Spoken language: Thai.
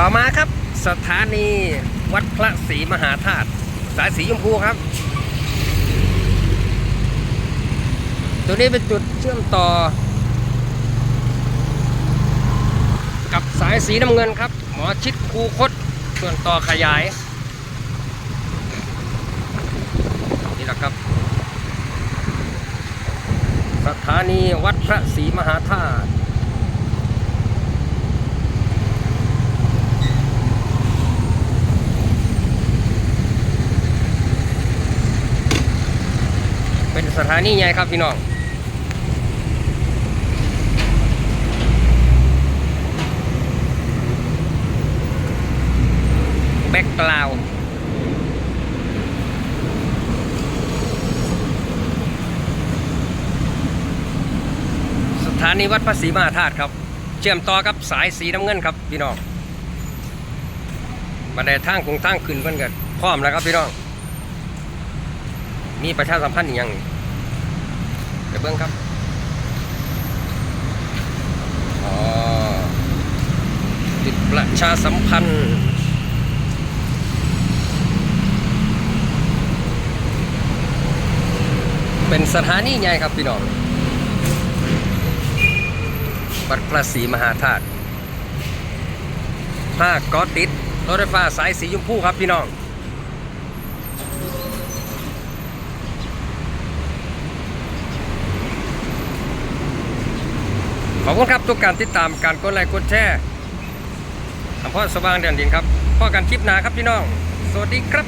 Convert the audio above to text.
ต่อมาครับสถานีวัดพระศรีมหาธาตุสายสีชมพูครับ ตัวนี้เป็นจุดเชื่อมต่อ กับสายสีน้ำเงินครับ หมอชิดคูคตส่วนต่อขยาย นี่แหละครับ สถานีวัดพระศรีมหาธาตุ เป็นสถานีใหญ่ครับพี่น้องแบ็กกราวสถานีวัดพระศรีมหาธาตุครับ เชื่อมต่อกับสายสีน้ำเงินครับพี่น้องบันไดทางคงทางขึ้นเพิ่อนกันพร้อมแล้วครับพี่น้อง มีประชาสัมพันธ์อีกอย่างไปเบิ้งครับอ๋อติดประชาสัมพันธ์เป็นสถานีใหญ่ครับพี่น้องวัดพระศรีมหาธาตุถ้าก็ติดรถไฟฟ้าสายสีชมพูครับพี่น้อง ขอบคุณครับทุกการติดตามการกดไลค์กดแชร์อำพ่อสว่างเดือนดินครับพ่อกันคลิปหนาครับพี่น้อง สวัสดีครับ